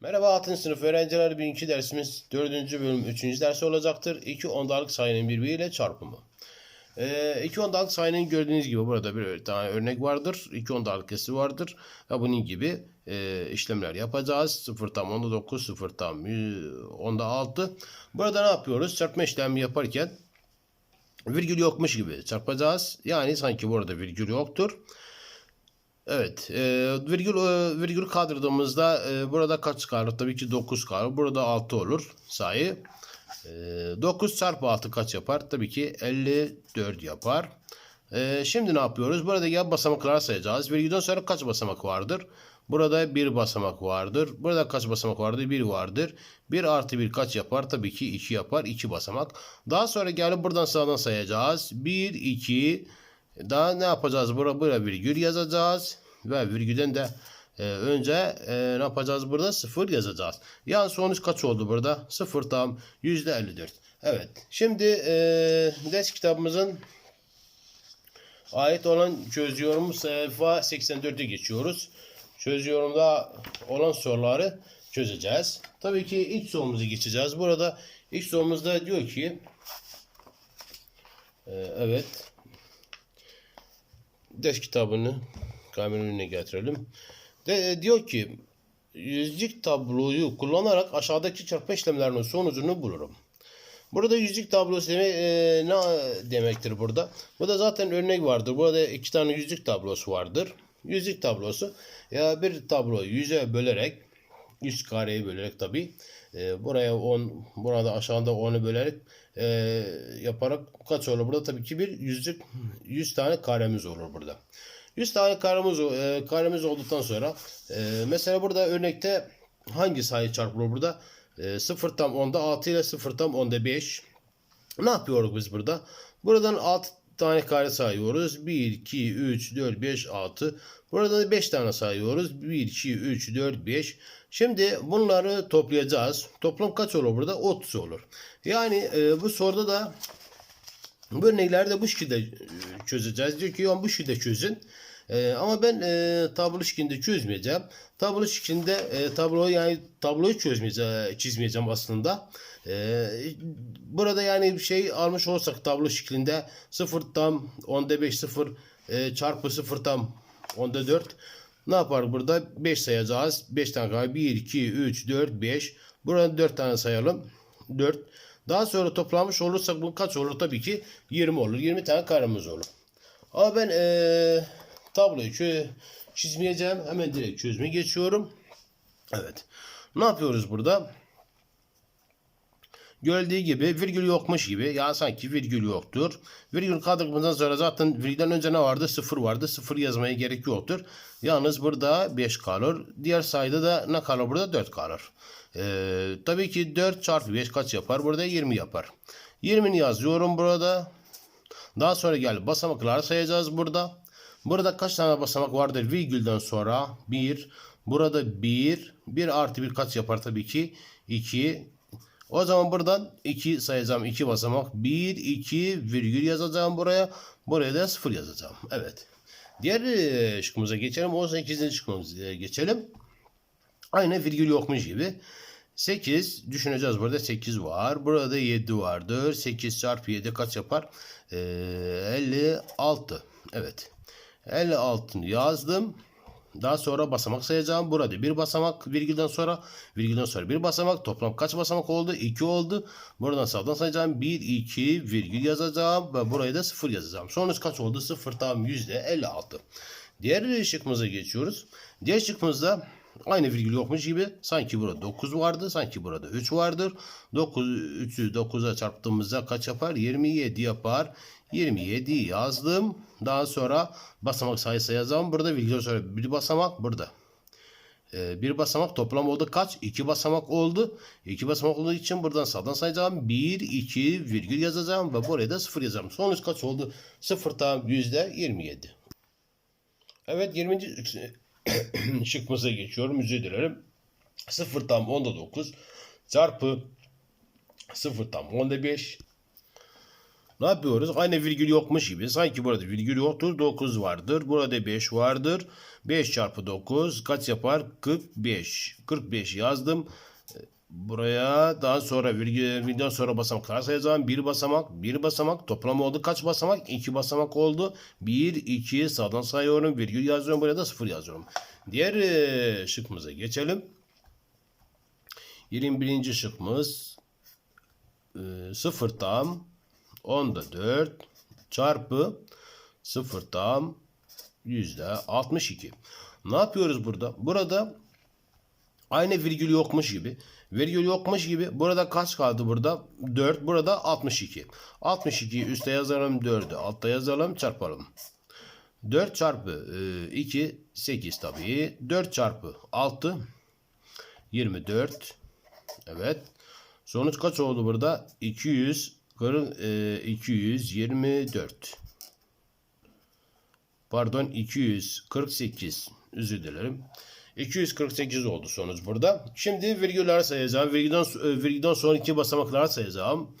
Merhaba 6. sınıf öğrencileri birinci dersimiz 4. bölüm 3. dersi olacaktır. 2 ondalık sayının birbiriyle çarpımı. Ee, iki ondalık sayının gördüğünüz gibi burada bir tane örnek vardır. 2 ondalık kesri vardır. Ve bunun gibi e, işlemler yapacağız. 0 tam onda 9, 0 tam onda 6. Burada ne yapıyoruz? Çarpma işlemi yaparken virgül yokmuş gibi çarpacağız. Yani sanki burada virgül yoktur. Evet, e, virgül e, virgül kaldırdığımızda e, burada kaç kalır? Tabii ki 9 kalır. Burada 6 olur sayı. E, 9 çarpı 6 kaç yapar? Tabii ki 54 yapar. E, şimdi ne yapıyoruz? Burada gel basamaklar sayacağız. Virgülden sonra kaç basamak vardır? Burada bir basamak vardır. Burada kaç basamak vardır? Bir vardır. 1 artı 1 kaç yapar? Tabii ki 2 yapar. 2 basamak. Daha sonra gelip buradan sağdan sayacağız. 1, 2, daha ne yapacağız? Buraya, buraya virgül yazacağız. Ve virgülden de e, önce e, ne yapacağız burada? Sıfır yazacağız. Yani sonuç kaç oldu burada? Sıfır tam yüzde 54. Evet. Şimdi e, ders kitabımızın ait olan çözüyorum sayfa 84'e geçiyoruz. Çözüyorumda olan soruları çözeceğiz. Tabii ki ilk sorumuzu geçeceğiz. Burada ilk sorumuzda diyor ki e, evet ders kitabını kameranın önüne getirelim. De, diyor ki yüzlük tabloyu kullanarak aşağıdaki çarpma işlemlerinin sonucunu bulurum. Burada yüzlük tablosu deme, e, ne demektir burada? Burada zaten örnek vardır. Burada iki tane yüzlük tablosu vardır. Yüzlük tablosu ya bir tabloyu yüze bölerek üst kareyi bölerek tabi e, buraya 10 burada aşağıda 10'u bölerek e, yaparak kaç olur burada tabii ki bir yüzlük 100 tane karemiz olur burada. 100 tane karemiz, e, karemiz olduktan sonra e, mesela burada örnekte hangi sayı çarpılır burada? E, 0 tam 10'da 6 ile 0 tam 10'da 5. Ne yapıyoruz biz burada? Buradan 6 tane kare sayıyoruz. 1, 2, 3, 4, 5, 6. Burada da 5 tane sayıyoruz. 1, 2, 3, 4, 5. Şimdi bunları toplayacağız. Toplam kaç olur burada? 30 olur. Yani e, bu soruda da bu örnekleri de bu şekilde e, çözeceğiz. Diyor ki "Ya bu şekilde çözün. E, ama ben e, tablo şeklinde çözmeyeceğim. Tablo şeklinde e, tablo yani tabloyu çözmeyeceğim, çizmeyeceğim aslında. E, burada yani bir şey almış olsak tablo şeklinde 0 tam 10'da 5 0 e, çarpı 0 tam 10'da 4 ne yapar burada? 5 sayacağız. 5 tane kalır. 1, 2, 3, 4, 5. Burada 4 tane sayalım. 4. Daha sonra toplamış olursak bu kaç olur? Tabii ki 20 olur. 20 tane karemiz olur. Ama ben ee, tabloyu çizmeyeceğim. Hemen direkt çözüme geçiyorum. Evet. Ne yapıyoruz burada? Gördüğü gibi virgül yokmuş gibi. Ya sanki virgül yoktur. Virgül kaldırdıktan sonra zaten virgülden önce ne vardı? Sıfır vardı. Sıfır yazmaya gerek yoktur. Yalnız burada 5 kalır. Diğer sayıda da ne kalır burada? 4 kalır. Ee, tabii ki 4 çarpı 5 kaç yapar? Burada 20 yapar. 20'ni yazıyorum burada. Daha sonra gel basamakları sayacağız burada. Burada kaç tane basamak vardır virgülden sonra? 1. Burada 1. 1 artı 1 kaç yapar tabii ki? 2. O zaman buradan 2 sayacağım. 2 basamak. 1, 2 virgül yazacağım buraya. Buraya da 0 yazacağım. Evet. Diğer e, şıkkımıza geçelim. O zaman ikinci şıkkımıza geçelim. Aynı virgül yokmuş gibi. 8 düşüneceğiz burada 8 var. Burada 7 vardır. 8 çarpı 7 kaç yapar? Ee, 56. Evet. 56'ını yazdım. Daha sonra basamak sayacağım. Burada bir basamak virgülden sonra virgülden sonra bir basamak. Toplam kaç basamak oldu? 2 oldu. Buradan sağdan sayacağım. 1, 2 virgül yazacağım. Ve buraya da 0 yazacağım. Sonuç kaç oldu? 0 tam %56. Diğer şıkkımıza geçiyoruz. Diğer şıkkımızda aynı virgül yokmuş gibi sanki burada 9 vardı. Sanki burada 3 vardır. 9, 3'ü 9'a çarptığımızda kaç yapar? 27 yapar. 27 yazdım. Daha sonra basamak sayısı yazalım. Burada virgül sonra bir basamak burada. Ee, bir basamak toplam oldu kaç? 2 basamak oldu. 2 basamak olduğu için buradan sağdan sayacağım. 1, 2 virgül yazacağım ve buraya da 0 yazacağım. Sonuç kaç oldu? 0 tam %27. Evet 20. şıkkımıza geçiyorum. Özür dilerim. 0 tam 10'da 9 çarpı 0 tam 10'da 5 Ne yapıyoruz? Aynı virgül yokmuş gibi. Sanki burada virgül yoktur. 9 vardır. Burada 5 vardır. 5 çarpı 9 kaç yapar? 45. 45 yazdım. Buraya daha sonra virgül, virgülden sonra basamaklar sayacağım. Bir basamak, bir basamak. Toplam oldu kaç basamak? İki basamak oldu. Bir, iki sağdan sayıyorum. Virgül yazıyorum. Buraya da sıfır yazıyorum. Diğer e, şıkkımıza geçelim. 21. şıkkımız e, 0 tam 10'da 4 çarpı 0 tam yüzde 62. Ne yapıyoruz burada? Burada aynı virgül yokmuş gibi. Virgül yokmuş gibi. Burada kaç kaldı burada? 4. Burada 62. 62'yi üstte yazalım. 4'ü altta yazalım. Çarpalım. 4 çarpı e, 2 8 tabii. 4 çarpı 6 24. Evet. Sonuç kaç oldu burada? 200 kırk- e, 224. Pardon 248. Özür dilerim. 248 oldu sonuç burada. Şimdi virgüller sayacağım. Virgülden, e, virgülden sonraki basamaklar sayacağım.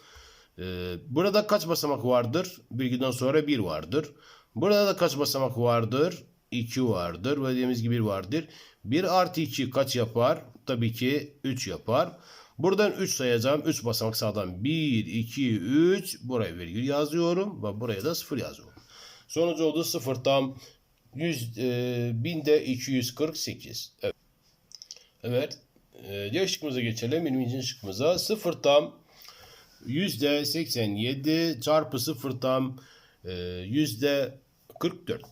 Ee, burada kaç basamak vardır? Virgülden sonra 1 vardır. Burada da kaç basamak vardır? 2 vardır. Dediğimiz gibi 1 vardır. 1 artı 2 kaç yapar? Tabii ki 3 yapar. Buradan 3 sayacağım. 3 basamak sağdan 1, 2, 3. Buraya virgül yazıyorum. Ve buraya da 0 yazıyorum. Sonuç oldu 0 tam 100, e, binde 248. Evet. Evet. E, diğer şıkkımıza geçelim. 20. şıkkımıza 0 tam yüzde 87 çarpı 0 tam e, yüzde 44.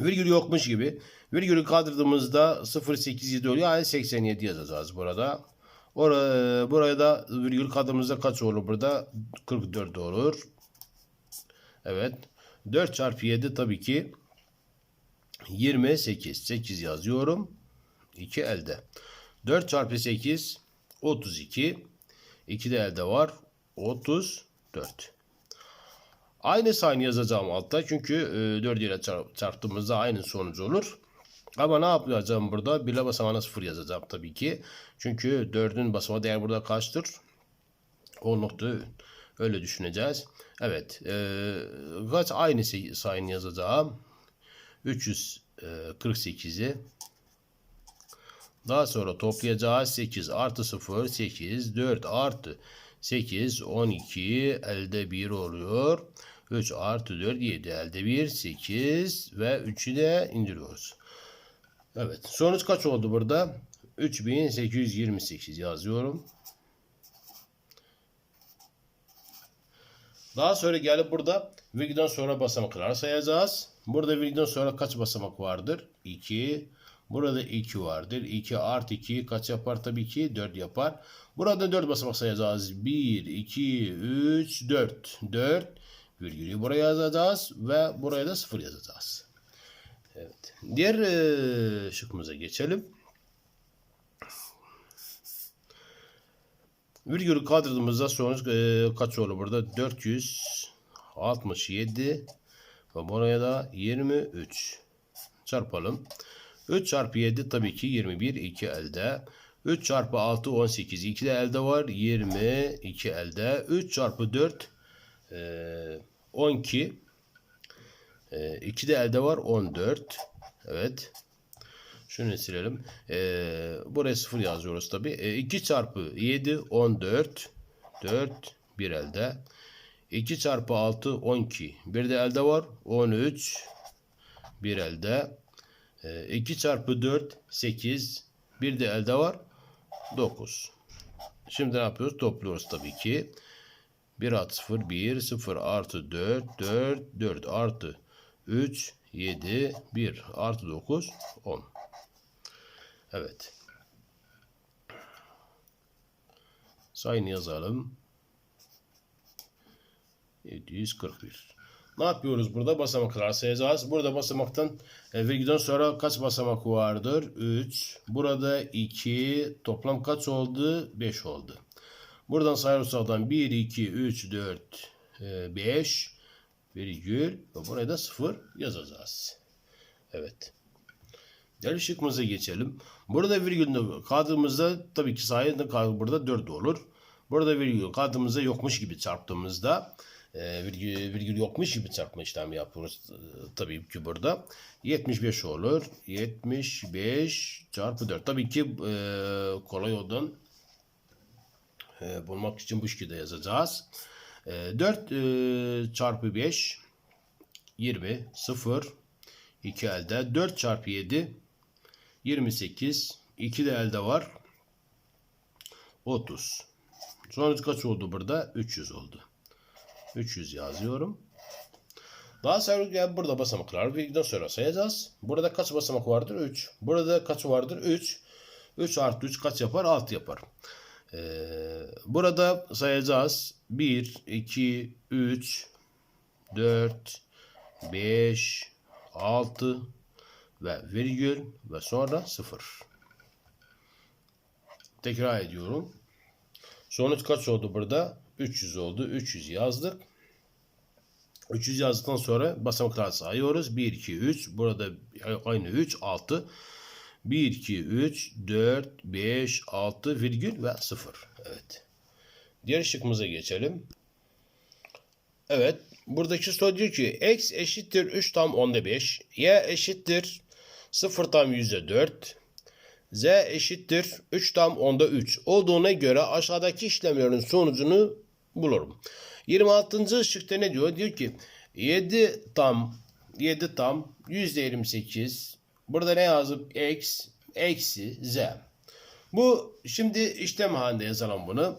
Virgül yokmuş gibi. Virgülü kaldırdığımızda 0.87 oluyor. Yani 87 yazacağız burada. Oraya, buraya da virgül kaldırdığımızda kaç olur burada? 44 olur. Evet. 4 çarpı 7 tabii ki 28. 8 yazıyorum. 2 elde. 4 çarpı 8 32. 2 de elde var. 34. Aynı sayını yazacağım altta. Çünkü e, 4 ile çarp- çarptığımızda aynı sonuç olur. Ama ne yapacağım burada? Bile basamağına 0 yazacağım tabii ki. Çünkü 4'ün basamağı değer burada kaçtır? 10 nokta öyle düşüneceğiz. Evet. E, kaç aynı say- sayını yazacağım? 348'i daha sonra toplayacağız 8 artı 0 8 4 artı 8 12 elde 1 oluyor. 3 artı 4 7 elde 1 8 ve 3'ü de indiriyoruz. Evet sonuç kaç oldu burada? 3828 yazıyorum. Daha sonra gelip burada virgülden sonra basamaklar sayacağız. Burada virgülden sonra kaç basamak vardır? 2. Burada 2 vardır. 2 artı 2 kaç yapar? Tabii ki 4 yapar. Burada 4 basamak sayacağız. 1, 2, 3, 4. 4 virgülü buraya yazacağız ve buraya da 0 yazacağız. Evet. Diğer e, şıkkımıza geçelim. Virgülü kaldırdığımızda sonuç e, kaç olur burada? 467 ve buraya da 23 çarpalım. 3 çarpı 7 tabii ki 21 2 elde. 3 çarpı 6 18 2 de elde var 22 elde. 3 çarpı 4 e, 12 e, 2 de elde var 14. Evet. Şunu silelim. Ee, buraya 0 yazıyoruz tabi. Ee, 2 çarpı 7 14. 4 bir elde. 2 çarpı 6 12. Bir de elde var. 13 bir elde. Ee, 2 çarpı 4 8. Bir de elde var. 9. Şimdi ne yapıyoruz? Topluyoruz tabii ki. 1 artı 0 1 0 artı 4 4 4 artı 3 7 1 artı 9 10. Evet. Sayını yazalım. 741. Ne yapıyoruz burada? Basamaklar sayacağız. Burada basamaktan e, virgülden sonra kaç basamak vardır? 3. Burada 2. Toplam kaç oldu? 5 oldu. Buradan sayarsak 1, 2, 3, 4, 5 virgül ve buraya da 0 yazacağız. Evet. Diğer şıkkımıza geçelim. Burada virgül kaldığımızda tabii ki sayede burada 4 olur. Burada virgül kaldığımızda yokmuş gibi çarptığımızda e, virgül, virgül yokmuş gibi çarpma işlemi yapıyoruz e, tabii ki burada. 75 olur. 75 çarpı 4. Tabii ki e, kolay yoldan e, bulmak için bu şekilde yazacağız. E, 4 e, çarpı 5 20 0 2 elde. 4 çarpı 7 28 2 de elde var 30 sonuç kaç oldu burada? 300 oldu. 300 yazıyorum. Daha sonra burada basamaklar virgülden sonra sayacağız. Burada kaç basamak vardır? 3 burada kaç vardır? 3 3 artı 3 kaç yapar? 6 yapar. ee, burada sayacağız 1 2 3 4 5 6 ve virgül ve sonra 0. Tekrar ediyorum. Sonuç kaç oldu burada? 300 oldu. 300 yazdık. 300 yazdıktan sonra basamaklar sayıyoruz. 1, 2, 3. Burada aynı 3, 6. 1, 2, 3, 4, 5, 6 virgül ve 0. Evet. Diğer şıkkımıza geçelim. Evet. Buradaki soru diyor ki x eşittir 3 tam onda 5. Y eşittir 0 tam yüzde 4. Z eşittir 3 tam onda 3 olduğuna göre aşağıdaki işlemlerin sonucunu bulurum. 26. şıkta ne diyor? Diyor ki 7 tam 7 tam yüzde 28 burada ne yazıp x eksi z. Bu şimdi işlem halinde yazalım bunu.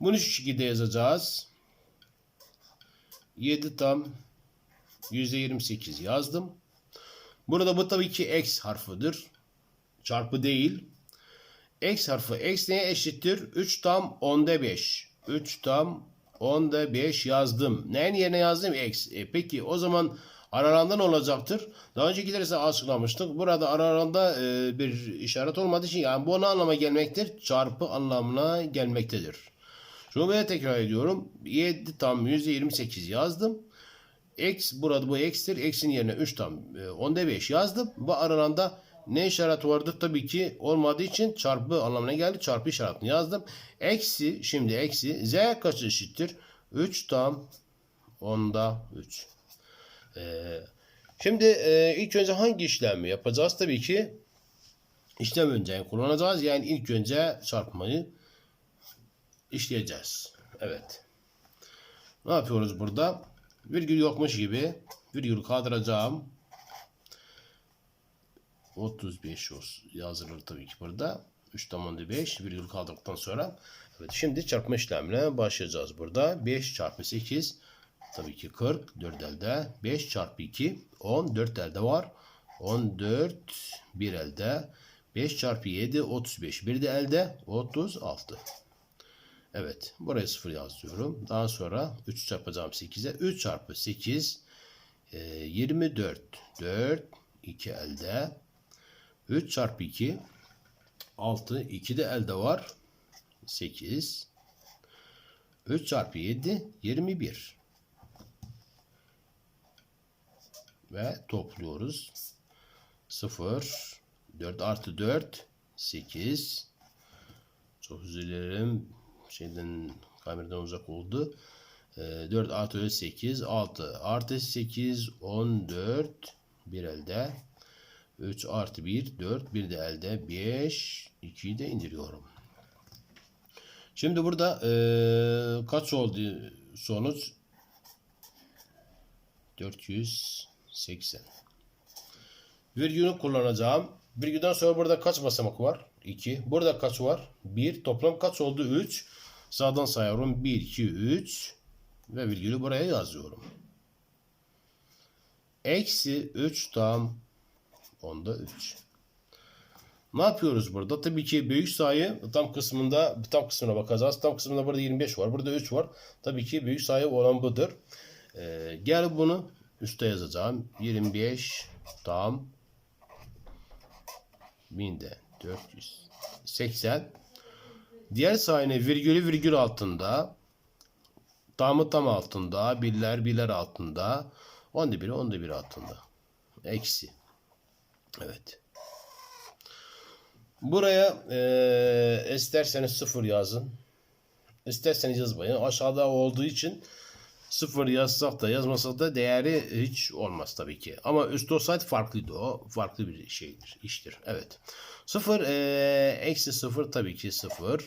Bunu şu şekilde yazacağız. 7 tam %28 yazdım. Burada bu tabii ki x harfidir. Çarpı değil. X harfi x neye eşittir? 3 tam onda 5. 3 tam onda 5 yazdım. Neyin yerine yazdım? X. E peki o zaman aralarında ne olacaktır? Daha önceki derste açıklamıştık. Burada aralarında e, bir işaret olmadığı için yani bu ne anlama gelmektir? Çarpı anlamına gelmektedir. Böyle tekrar ediyorum. 7 tam %28 yazdım. X burada bu x'tir. X'in yerine 3 tam e, onda 5 yazdım. Bu aralarında ne işareti vardı? Tabii ki olmadığı için çarpı anlamına geldi. Çarpı işaretini yazdım. Eksi şimdi eksi z kaç eşittir? 3 tam onda 3. Ee, şimdi e, ilk önce hangi işlemi yapacağız? Tabii ki işlem önceni kullanacağız. Yani ilk önce çarpmayı işleyeceğiz. Evet. Ne yapıyoruz burada? Virgül yokmuş gibi virgül kaldıracağım. 35 olsun. yazılır tabii ki burada. 3 tamamda 5 virgül kaldırdıktan sonra. Evet şimdi çarpma işlemine başlayacağız burada. 5 çarpı 8 tabii ki 40 4 elde. 5 çarpı 2 10 4 elde var. 14 1 elde. 5 çarpı 7 35 bir de elde 36. Evet. Buraya 0 yazıyorum. Daha sonra 3 çarpacağım 8'e. 3 çarpı 8 e, 24. 4 2 elde. 3 çarpı 2 6. 2 de elde var. 8. 3 çarpı 7 21. Ve topluyoruz. 0 4 artı 4 8 çok özür şeyden kameradan uzak oldu. E, 4 artı 8 6 artı 8 14 bir elde 3 artı 1 4 bir de elde 5 2'yi de indiriyorum. Şimdi burada e, kaç oldu sonuç? 480. Virgülü kullanacağım. Virgülden sonra burada kaç basamak var? 2. Burada kaç var? 1. Toplam kaç oldu? 3. Sağdan sayıyorum. 1, 2, 3. Ve virgülü buraya yazıyorum. Eksi 3 tam onda 3. Ne yapıyoruz burada? Tabii ki büyük sayı tam kısmında tam kısmına bakacağız. Tam kısmında burada 25 var. Burada 3 var. Tabii ki büyük sayı olan budur. Ee, gel bunu üste yazacağım. 25 tam. Binde 480 diğer sayının virgülü virgül altında. Tamı tam altında birler birler altında. Onda biri onda biri altında. Eksi. Evet. Buraya e, isterseniz sıfır yazın. İsterseniz yazmayın. Aşağıda olduğu için Sıfır yazsak da yazmasak da değeri hiç olmaz tabii ki. Ama üst olsaydı farklıydı o. Farklı bir şeydir, iştir. Evet. Sıfır eee, eksi sıfır tabii ki sıfır.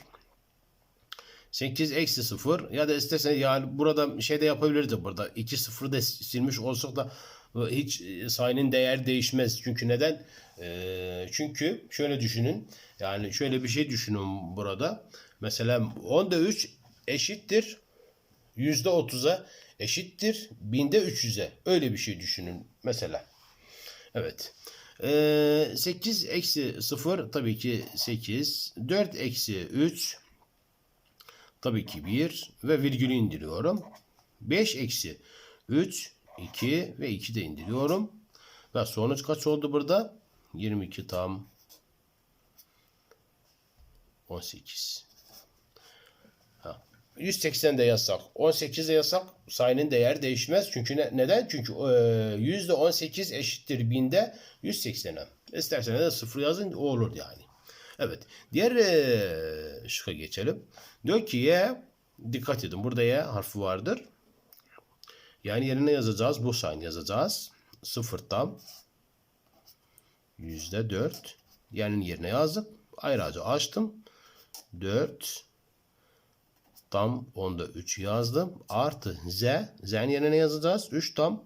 8 eksi 0 ya da istersen yani burada şey de yapabilirdi burada 2 0 da silmiş olsak da e, hiç e, sayının değer değişmez. Çünkü neden? Ee, çünkü şöyle düşünün. Yani şöyle bir şey düşünün burada. Mesela 10'da 3 eşittir %30'a eşittir binde 300'e. Öyle bir şey düşünün mesela. Evet. Ee, 8 eksi 0 tabii ki 8. 4 eksi 3 Tabii ki 1 ve virgülü indiriyorum. 5 eksi 3, 2 ve 2 de indiriyorum. Ve sonuç kaç oldu burada? 22 tam 18. Ha. 180 de yazsak, 18 de yazsak sayının değer değişmez. Çünkü ne, neden? Çünkü e, %18 eşittir 1000'de 180'e. İsterseniz de 0 yazın o olur yani. Evet. Diğer e, şıkka geçelim. Diyor ki Y dikkat edin. Burada Y harfi vardır. Yani yerine yazacağız. Bu sayını yazacağız. Sıfırdan yüzde dört. Yani yerine yazdım. Ayrıca açtım. 4 tam onda 3 yazdım. Artı Z. Z'nin yerine yazacağız. 3 tam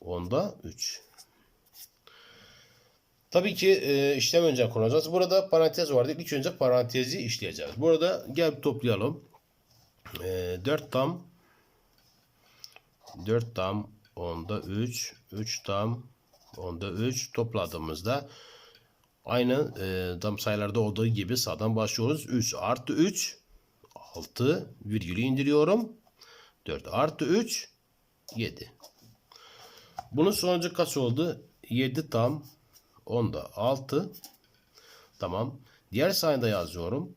onda 3. Tabii ki e, işlem önce kullanacağız. Burada parantez vardı. İlk önce parantezi işleyeceğiz. Burada gel toplayalım. E, 4 tam 4 tam onda 3 3 tam onda 3 topladığımızda aynı e, tam sayılarda olduğu gibi sağdan başlıyoruz. 3 artı 3 6 virgülü indiriyorum. 4 artı 3 7. Bunun sonucu kaç oldu? 7 tam Onda 6. Tamam. Diğer sayında yazıyorum.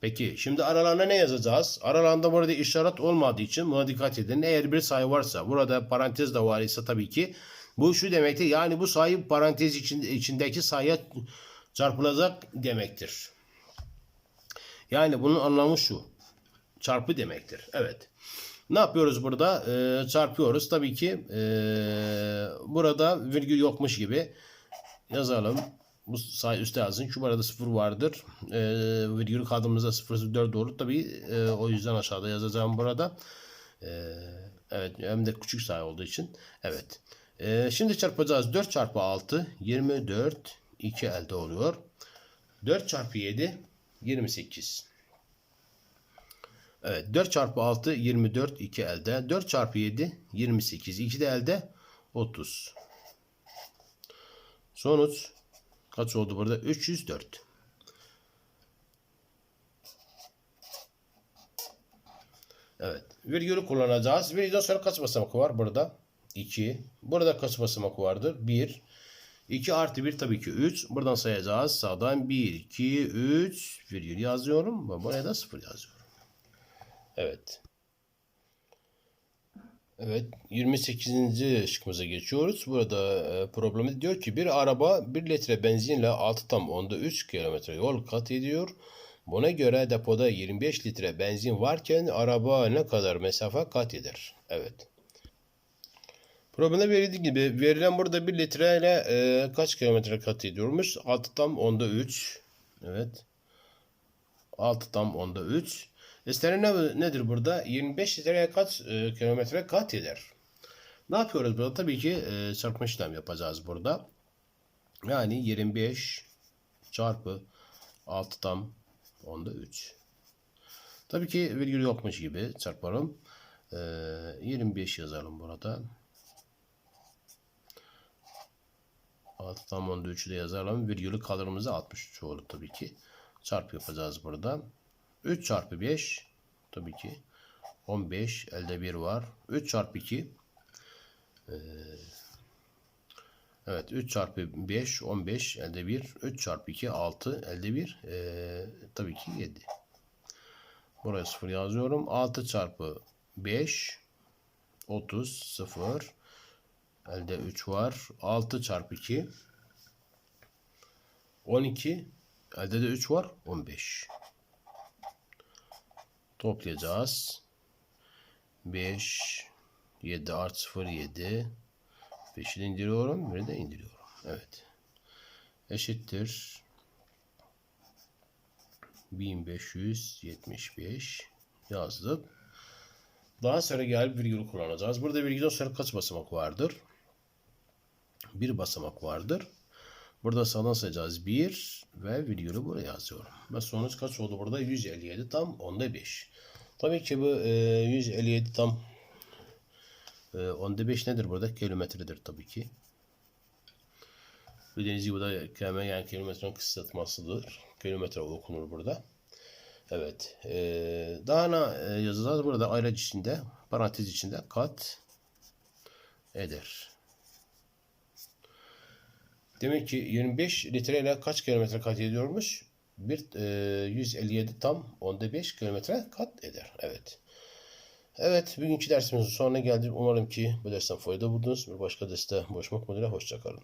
Peki şimdi aralarına ne yazacağız? Aralarında burada işaret olmadığı için buna dikkat edin. Eğer bir sayı varsa burada parantez de var ise tabii ki bu şu demektir. Yani bu sayı parantez içinde, içindeki sayıya çarpılacak demektir. Yani bunun anlamı şu. Çarpı demektir. Evet. Ne yapıyoruz burada? Ee, çarpıyoruz. Tabii ki e, burada virgül yokmuş gibi yazalım. Bu sayı üstte yazın. Şu arada sıfır vardır. E, virgül kaldığımızda 004 olur. Tabii e, o yüzden aşağıda yazacağım burada. E, evet hem de küçük sayı olduğu için. Evet. E, şimdi çarpacağız. 4 çarpı 6 24 2 elde oluyor. 4 çarpı 7 28. Evet 4 çarpı 6 24 2 elde. 4 çarpı 7 28 2 de elde 30. Sonuç kaç oldu burada? 304. Evet. Virgülü kullanacağız. Virgülden sonra kaç basamak var burada? 2. Burada kaç basamak vardır? 1. 2 artı 1 tabii ki 3. Buradan sayacağız. Sağdan 1, 2, 3 virgül yazıyorum. Buraya da 0 yazıyorum. Evet. Evet 28. şıkkımıza geçiyoruz. Burada e, problemi diyor ki bir araba 1 litre benzinle 6 tam onda 3 kilometre yol kat ediyor. Buna göre depoda 25 litre benzin varken araba ne kadar mesafe kat eder? Evet. Problemde verildiği gibi verilen burada 1 litre ile e, kaç kilometre kat ediyormuş? 6 tam onda 3. Evet. 6 tam onda 3. İstenen ne, nedir burada? 25 litreye kaç e, kilometre kat eder? Ne yapıyoruz burada? Tabii ki e, çarpma işlem yapacağız burada. Yani 25 çarpı 6 tam onda 3. Tabii ki virgül yokmuş gibi çarparım. E, 25 yazalım burada. 6 tam onda 3'ü de yazalım. Virgülü kalırımızda 63 olur tabii ki. Çarpı yapacağız burada. 3 çarpı 5 tabii ki 15 elde 1 var. 3 çarpı 2 ee, Evet 3 çarpı 5 15 elde 1 3 çarpı 2 6 elde 1 ee, tabii ki 7 buraya 0 yazıyorum 6 çarpı 5 30 0 elde 3 var 6 çarpı 2 12 elde de 3 var 15 Toplayacağız. 5 7 artı 0 7 5'i de indiriyorum. Biri de indiriyorum. Evet. Eşittir. 1575 yazdık. Daha sonra gelip virgül kullanacağız. Burada virgülden sonra kaç basamak vardır? Bir basamak vardır. Burada sağdan sayacağız 1 ve virgülü buraya yazıyorum. Ve sonuç kaç oldu burada? 157 tam onda 5. Tabii ki bu e, 157 tam e, onda 5 nedir burada? Kilometredir tabii ki. Bildiğiniz gibi bu da kelime yani kilometrenin kısaltmasıdır. Kilometre okunur burada. Evet. E, daha ne e, yazacağız? Burada ayraç içinde, parantez içinde kat eder. Demek ki 25 litreyle kaç kilometre kat ediyormuş? Bir e, 157 tam onda 5 kilometre kat eder. Evet. Evet, bugünkü dersimizin sonuna geldik. Umarım ki bu dersten fayda buldunuz. Bir başka derste buluşmak üzere. Hoşçakalın.